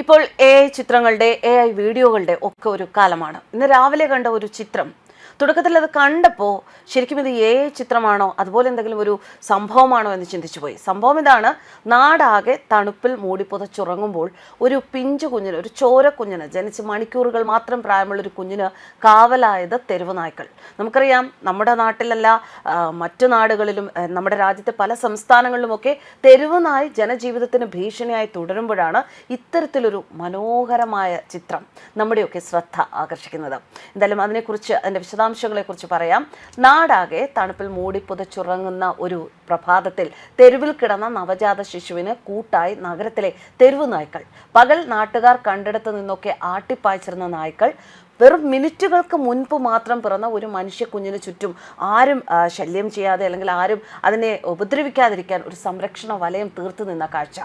ഇപ്പോൾ എ ചിത്രങ്ങളുടെ A I വീഡിയോകളുടെ ഒക്കെ ഒരു കാലമാണ്. ഇന്ന് രാവിലെ കണ്ട ഒരു ചിത്രം തുടക്കത്തിൽ അത് കണ്ടപ്പോൾ ശരിക്കും ഇത് ഏ ചിത്രമാണോ അതുപോലെ എന്തെങ്കിലും ഒരു സംഭവമാണോ എന്ന് ചിന്തിച്ചു പോയി. സംഭവം ഇതാണ് നാടാകെ തണുപ്പിൽ മൂടിപ്പുതച്ചുറങ്ങുമ്പോൾ ഒരു പിഞ്ചു കുഞ്ഞിന് ഒരു ചോര കുഞ്ഞിന് ജനിച്ച് മണിക്കൂറുകൾ മാത്രം പ്രായമുള്ള ഒരു കുഞ്ഞിന് കാവലായത് തെരുവ് നായ്ക്കൾ. നമുക്കറിയാം നമ്മുടെ നാട്ടിലല്ല മറ്റു നാടുകളിലും നമ്മുടെ രാജ്യത്തെ പല സംസ്ഥാനങ്ങളിലുമൊക്കെ തെരുവ് നായ് ജനജീവിതത്തിന് ഭീഷണിയായി തുടരുമ്പോഴാണ് ഇത്തരത്തിലൊരു മനോഹരമായ ചിത്രം നമ്മുടെയൊക്കെ ശ്രദ്ധ ആകർഷിക്കുന്നത്. എന്തായാലും അതിനെക്കുറിച്ച് അതിന്റെ വിശദാംശങ്ങളെക്കുറിച്ച് പറയാം. നാടാകെ തണുപ്പിൽ മൂടി പുതച്ചുറങ്ങുന്ന ഒരു പ്രഭാതത്തിൽ തെരുവിൽ കിടന്ന നവജാത ശിശുവിന് കൂട്ടായി നഗരത്തിലെ തെരുവ് നായ്ക്കൾ പകൽ നാട്ടുകാർ കണ്ടിടത്തു നിന്നൊക്കെ ആട്ടിപ്പായ്ച്ചിരുന്ന നായ്ക്കൾ വെറും മിനിറ്റുകൾക്ക് മുൻപ് മാത്രം പിറന്ന ഒരു മനുഷ്യ കുഞ്ഞിന് ചുറ്റും ആരും ശല്യം ചെയ്യാതെ അല്ലെങ്കിൽ ആരും അതിനെ ഉപദ്രവിക്കാതിരിക്കാൻ ഒരു സംരക്ഷണ വലയം തീർത്തു നിന്ന കാഴ്ച.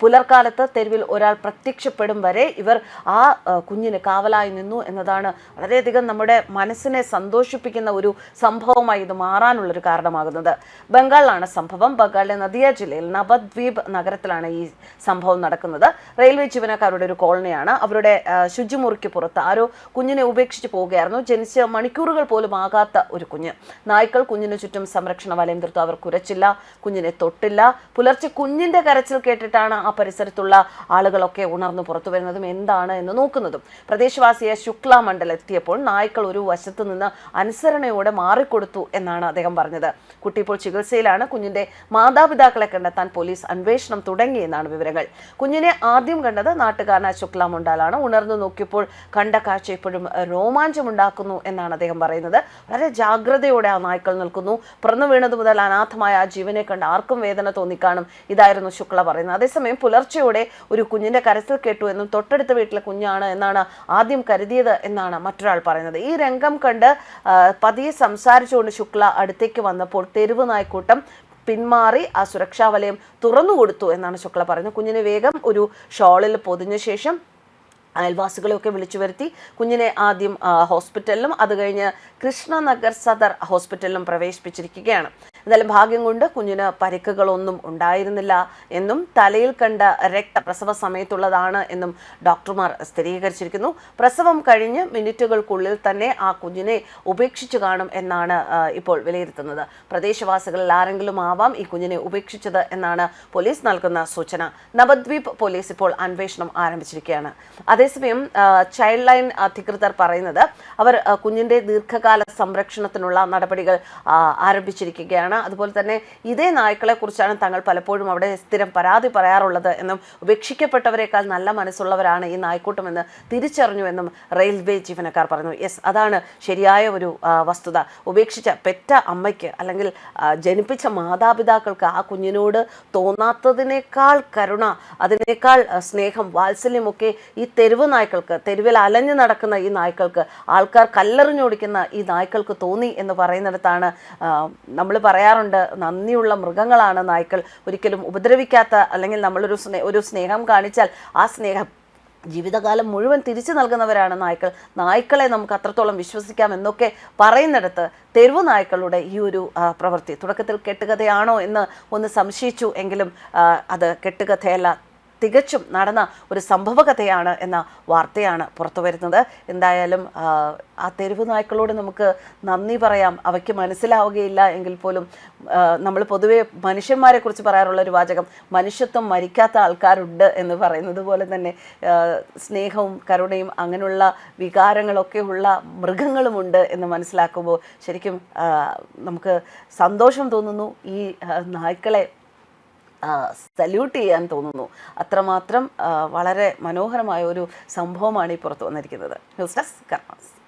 പുലർക്കാലത്ത് തെരുവിൽ ഒരാൾ പ്രത്യക്ഷപ്പെടും വരെ ഇവർ ആ കുഞ്ഞിന് കാവലായി നിന്നു എന്നതാണ് വളരെയധികം നമ്മുടെ മനസ്സിനെ സന്തോഷിപ്പിക്കുന്ന ഒരു സംഭവമായി ഇത് മാറാനുള്ളൊരു കാരണമാകുന്നത്. ബംഗാളിലാണ് സംഭവം. ബംഗാളിലെ നദിയ ജില്ലയിൽ നവദ്വീപ് നഗരത്തിലാണ് ഈ സംഭവം നടക്കുന്നത്. റെയിൽവേ ജീവനക്കാരുടെ ഒരു കോളനിയാണ്. അവരുടെ ശുചിമുറിക്ക് പുറത്ത് ആരോ കുഞ്ഞിനെ ഉപേക്ഷിച്ച് പോവുകയായിരുന്നു. ജനിച്ച മണിക്കൂറുകൾ പോലും ആകാത്ത ഒരു കുഞ്ഞ്. നായ്ക്കൾ കുഞ്ഞിന് ചുറ്റും സംരക്ഷണ വലയം തീർത്തു. അവർ കുരച്ചില്ല കുഞ്ഞിനെ തൊട്ടില്ല. പുലർച്ചെ കുഞ്ഞിന്റെ കരച്ചിൽ കേട്ടിട്ടാണ് ആ പരിസരത്തുള്ള ആളുകളൊക്കെ ഉണർന്നു പുറത്തു വരുന്നതും എന്താണ് എന്ന് നോക്കുന്നതും. പ്രദേശവാസിയായ ശുക്ല മണ്ഡൽ എത്തിയപ്പോൾ നായ്ക്കൾ ഒരു വശത്ത് നിന്ന് അനുസരണയോടെ മാറിക്കൊടുത്തു എന്നാണ് അദ്ദേഹം പറഞ്ഞത്. കുട്ടി ഇപ്പോൾ ചികിത്സയിലാണ്. കുഞ്ഞിന്റെ മാതാപിതാക്കളെ കണ്ടെത്താൻ പോലീസ് അന്വേഷണം തുടങ്ങിയെന്നാണ് വിവരങ്ങൾ. കുഞ്ഞിനെ ആദ്യം കണ്ടത് നാട്ടുകാരനായ ശുക്ല മണ്ഡലാണ്. ഉണർന്നു നോക്കിയപ്പോൾ കണ്ട കാഴ്ച ഇപ്പോഴും രോമാഞ്ചമുണ്ടാക്കുന്നു എന്നാണ് അദ്ദേഹം പറയുന്നത്. വളരെ ജാഗ്രതയോടെ ആ നായ്ക്കൾ നിൽക്കുന്നു. പിറന്നു വീണത് മുതൽ അനാഥമായ ആ ജീവനെ കണ്ട് ആർക്കും വേദന തോന്നിക്കാണും ഇതായിരുന്നു ശുക്ല പറയുന്നത്. അതേസമയം പുലർച്ചെയോടെ ഒരു കുഞ്ഞിന്റെ കരച്ചിൽ കേട്ടു എന്നും തൊട്ടടുത്ത വീട്ടിലെ കുഞ്ഞാണ് എന്നാണ് ആദ്യം കരുതിയത് എന്നാണ് മറ്റൊരാൾ പറയുന്നത്. ഈ രംഗം കണ്ട് പതിയെ സംസാരിച്ചുകൊണ്ട് ശുക്ല അടുത്തേക്ക് വന്നപ്പോൾ തെരുവ് നായ്ക്കൂട്ടം പിന്മാറി ആ സുരക്ഷാ വലയം തുറന്നുകൊടുത്തു എന്നാണ് ശുക്ല പറയുന്നത്. കുഞ്ഞിനെ വേഗം ഒരു ഷോളിൽ പൊതിഞ്ഞ ശേഷം അയൽവാസികളെയൊക്കെ വിളിച്ചു വരുത്തി കുഞ്ഞിനെ ആദ്യം ഹോസ്പിറ്റലിലും അത് കഴിഞ്ഞ് കൃഷ്ണനഗർ സദർ ഹോസ്പിറ്റലിലും പ്രവേശിപ്പിച്ചിരിക്കുകയാണ്. എന്തായാലും ഭാഗ്യം കൊണ്ട് കുഞ്ഞിന് പരിക്കുകളൊന്നും ഉണ്ടായിരുന്നില്ല എന്നും തലയിൽ കണ്ട രക്ത പ്രസവ സമയത്തുള്ളതാണ് എന്നും ഡോക്ടർമാർ സ്ഥിരീകരിച്ചിരിക്കുന്നു. പ്രസവം കഴിഞ്ഞ് മിനിറ്റുകൾക്കുള്ളിൽ തന്നെ ആ കുഞ്ഞിനെ ഉപേക്ഷിച്ചു കാണും എന്നാണ് ഇപ്പോൾ വിലയിരുത്തുന്നത്. പ്രദേശവാസികളിൽ ആരെങ്കിലും ആവാം ഈ കുഞ്ഞിനെ ഉപേക്ഷിച്ചത് എന്നാണ് പോലീസ് നൽകുന്ന സൂചന. നവദ്വീപ് പോലീസ് ഇപ്പോൾ അന്വേഷണം ആരംഭിച്ചിരിക്കുകയാണ്. അതേസമയം ചൈൽഡ് ലൈൻ അധികൃതർ പറയുന്നത് അവർ കുഞ്ഞിന്റെ ദീർഘകാല സംരക്ഷണത്തിനുള്ള നടപടികൾ ആ, ആരംഭിച്ചിരിക്കുകയാണ് അതുപോലെ തന്നെ ഇതേ നായ്ക്കളെ കുറിച്ചാണ് തങ്ങൾ പലപ്പോഴും അവിടെ സ്ഥിരം പരാതി പറയാറുള്ളത് എന്നും ഉപേക്ഷിക്കപ്പെട്ടവരെക്കാൾ നല്ല മനസ്സുള്ളവരാണ് ഈ നായ്ക്കൂട്ടം എന്ന് തിരിച്ചറിഞ്ഞു എന്നും റെയിൽവേ ജീവനക്കാർ പറഞ്ഞു. യെസ് അതാണ് ശരിയായ ഒരു വസ്തുത. ഉപേക്ഷിച്ച പെറ്റ അമ്മയ്ക്ക് അല്ലെങ്കിൽ ജനിപ്പിച്ച മാതാപിതാക്കൾക്ക് ആ കുഞ്ഞിനോട് തോന്നാത്തതിനേക്കാൾ കരുണ അതിനേക്കാൾ സ്നേഹം വാത്സല്യമൊക്കെ ഈ തെരുവ് നായ്ക്കൾക്ക് തെരുവിൽ അലഞ്ഞു നടക്കുന്ന ഈ നായ്ക്കൾക്ക് ആൾക്കാർ കല്ലെറിഞ്ഞോടിക്കുന്ന ഈ നായ്ക്കൾക്ക് തോന്നി എന്ന് പറയുന്നിടത്താണ് നമ്മൾ പറയാറുണ്ട് നന്ദിയുള്ള മൃഗങ്ങളാണ് നായ്ക്കൾ. ഒരിക്കലും ഉപദ്രവിക്കാത്ത അല്ലെങ്കിൽ നമ്മളൊരു സ്നേ ഒരു സ്നേഹം കാണിച്ചാൽ ആ സ്നേഹം ജീവിതകാലം മുഴുവൻ തിരിച്ചു നൽകുന്നവരാണ് നായ്ക്കൾ. നായ്ക്കളെ നമുക്ക് അത്രത്തോളം വിശ്വസിക്കാം എന്നൊക്കെ പറയുന്നിടത്ത് തെരുവ് നായ്ക്കളുടെ ഈ ഒരു പ്രവൃത്തി. തുടക്കത്തിൽ കെട്ടുകഥയാണോ എന്ന് ഒന്ന് സംശയിച്ചു എങ്കിലും അത് കെട്ടുകഥയല്ല. തികച്ചും നടന്ന ഒരു സംഭവകഥയാണ് എന്ന വാർത്തയാണ് പുറത്തു വരുന്നത് എന്തായാലും ആ, തെരുവ് നായ്ക്കളോട് നമുക്ക് നന്ദി പറയാം. അവയ്ക്ക് മനസ്സിലാവുകയില്ല എങ്കിൽ പോലും നമ്മൾ പൊതുവെ മനുഷ്യന്മാരെ കുറിച്ച് പറയാറുള്ള ഒരു വാചകം മനുഷ്യത്വം മരിക്കാത്ത ആൾക്കാരുണ്ട് എന്ന് പറയുന്നത് പോലെ തന്നെ സ്നേഹവും കരുണയും അങ്ങനെയുള്ള വികാരങ്ങളൊക്കെ ഉള്ള മൃഗങ്ങളുമുണ്ട് എന്ന് മനസ്സിലാക്കുമ്പോൾ ശരിക്കും നമുക്ക് സന്തോഷം തോന്നുന്നു. ഈ നായ്ക്കളെ സല്യൂട്ട് ചെയ്യാൻ തോന്നുന്നു. അത്രമാത്രം വളരെ മനോഹരമായ ഒരു സംഭവമാണ് ഈ പുറത്തു വന്നിരിക്കുന്നത്. News desk karmas.